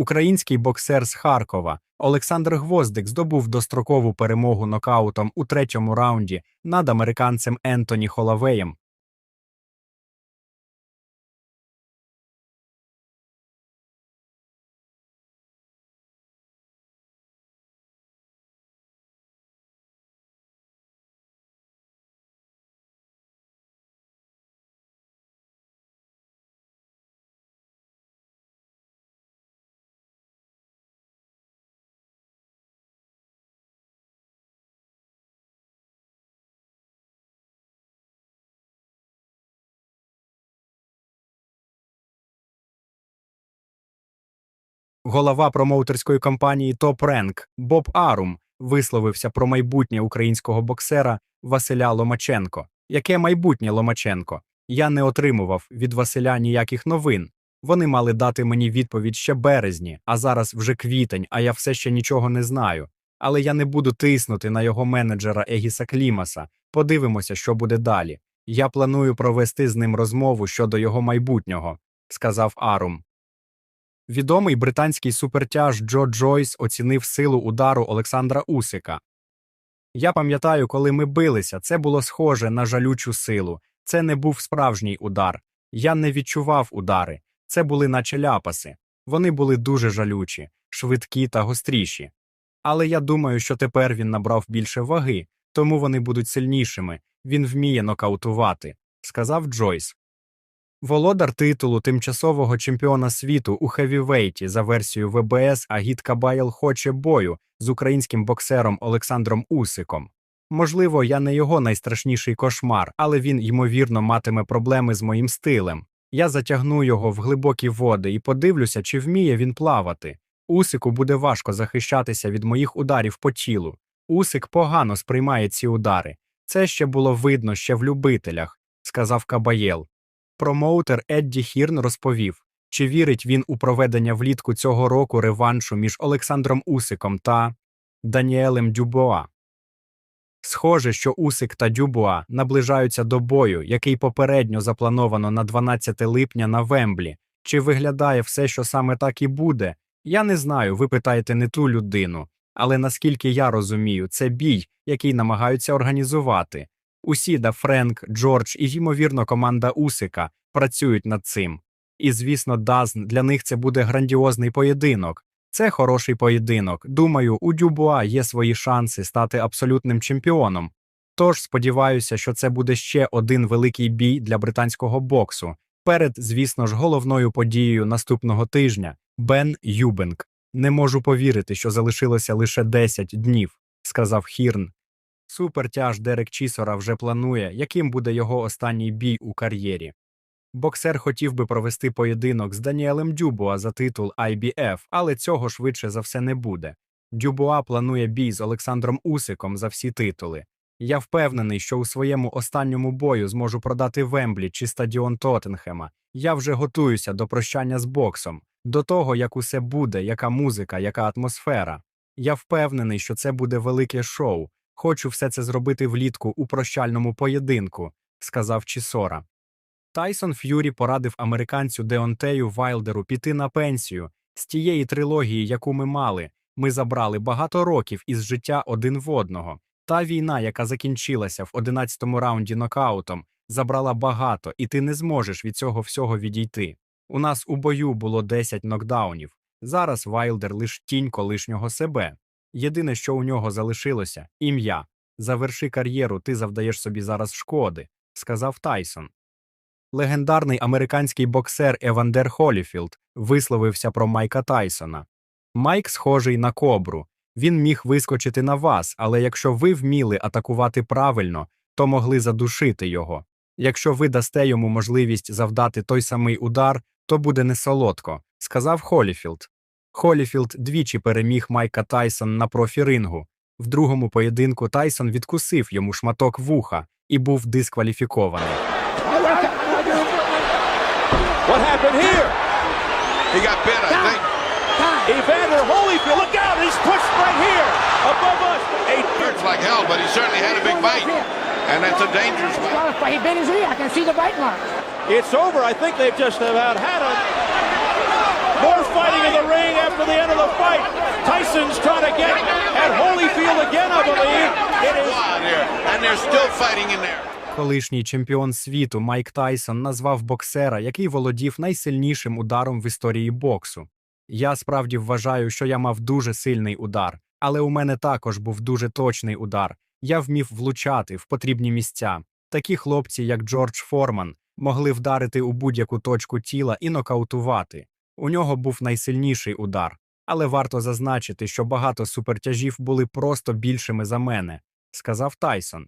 Український боксер з Харкова Олександр Гвоздик здобув дострокову перемогу нокаутом у третьому раунді над американцем Ентоні Холавеєм. Голова промоутерської компанії Top Rank Боб Арум висловився про майбутнє українського боксера Василя Ломаченко. Яке майбутнє Ломаченко? Я не отримував від Василя ніяких новин. Вони мали дати мені відповідь ще березні, а зараз вже квітень, а я все ще нічого не знаю. Але я не буду тиснути на його менеджера Егіса Клімаса. Подивимося, що буде далі. Я планую провести з ним розмову щодо його майбутнього, сказав Арум. Відомий британський супертяж Джо Джойс оцінив силу удару Олександра Усика. Я пам'ятаю, коли ми билися, це було схоже на жалючу силу. Це не був справжній удар. Я не відчував удари. Це були наче ляпаси. Вони були дуже жалючі, швидкі та гостріші. Але я думаю, що тепер він набрав більше ваги, тому вони будуть сильнішими. Він вміє нокаутувати, сказав Джойс. Володар титулу тимчасового чемпіона світу у хевівейті за версією ВБС Агіт Кабаєл хоче бою з українським боксером Олександром Усиком. Можливо, я не його найстрашніший кошмар, але він, ймовірно, матиме проблеми з моїм стилем. Я затягну його в глибокі води і подивлюся, чи вміє він плавати. Усику буде важко захищатися від моїх ударів по тілу. Усик погано сприймає ці удари. Це ще було видно ще в любителях, сказав Кабаєл. Промоутер Едді Хірн розповів, чи вірить він у проведення влітку цього року реваншу між Олександром Усиком та Даніелем Дюбоа. Схоже, що Усик та Дюбоа наближаються до бою, який попередньо заплановано на 12 липня на Вемблі. Чи виглядає все, що саме так і буде? Я не знаю, ви питаєте не ту людину, але наскільки я розумію, це бій, який намагаються організувати. Усіда, Френк, Джордж і, ймовірно, команда Усика працюють над цим. І, звісно, Дазн для них це буде грандіозний поєдинок. Це хороший поєдинок. Думаю, у Дюбуа є свої шанси стати абсолютним чемпіоном. Тож сподіваюся, що це буде ще один великий бій для британського боксу. Перед, звісно ж, головною подією наступного тижня Бен Юбенк. Не можу повірити, що залишилося лише 10 днів, сказав Хірн. Супертяж Дерек Чісора вже планує, яким буде його останній бій у кар'єрі. Боксер хотів би провести поєдинок з Даніелем Дюбуа за титул IBF, але цього швидше за все не буде. Дюбуа планує бій з Олександром Усиком за всі титули. Я впевнений, що у своєму останньому бою зможу продати Вемблі чи стадіон Тоттенхема. Я вже готуюся до прощання з боксом, до того, як усе буде, яка музика, яка атмосфера. Я впевнений, що це буде велике шоу. Хочу все це зробити влітку у прощальному поєдинку, сказав Чісора. Тайсон Ф'юрі порадив американцю Деонтею Вайлдеру піти на пенсію з тієї трилогії, яку ми мали. Ми забрали багато років із життя один в одного. Та війна, яка закінчилася в 11-му раунді нокаутом, забрала багато, і ти не зможеш від цього всього відійти. У нас у бою було 10 нокдаунів. Зараз Вайлдер лиш тінь колишнього себе. Єдине, що у нього залишилося ім'я. Заверши кар'єру, ти завдаєш собі зараз шкоди, сказав Тайсон. Легендарний американський боксер Евандер Холіфілд висловився про Майка Тайсона. Майк схожий на кобру. Він міг вискочити на вас, але якщо ви вміли атакувати правильно, то могли задушити його. Якщо ви дасте йому можливість завдати той самий удар, то буде не солодко, сказав Холіфілд. Холіфілд двічі переміг Майка Тайсон на профірингу. В другому поєдинку Тайсон відкусив йому шматок вуха і був дискваліфікований. What happened here? He got bit, I think. Evander Holyfield, look out! He's pushed right here above us. A Hurts like hell, but he certainly had a big bite. And that's a dangerous bite. He bit his ear. I can see the bite mark. It's over. I think they've just about had him. More fighting in the ring after the end of the fight. Tyson's trying to get at Holyfield again, I believe. It is and they're still fighting in there. Колишній чемпіон світу Майк Тайсон назвав боксера, який володів найсильнішим ударом в історії боксу. Я справді вважаю, що я мав дуже сильний удар, але у мене також був дуже точний удар. Я вмів влучати в потрібні місця. Такі хлопці, як Джордж Форман, могли вдарити у будь-яку точку тіла і нокаутувати. У нього був найсильніший удар, але варто зазначити, що багато супертяжів були просто більшими за мене, сказав Тайсон.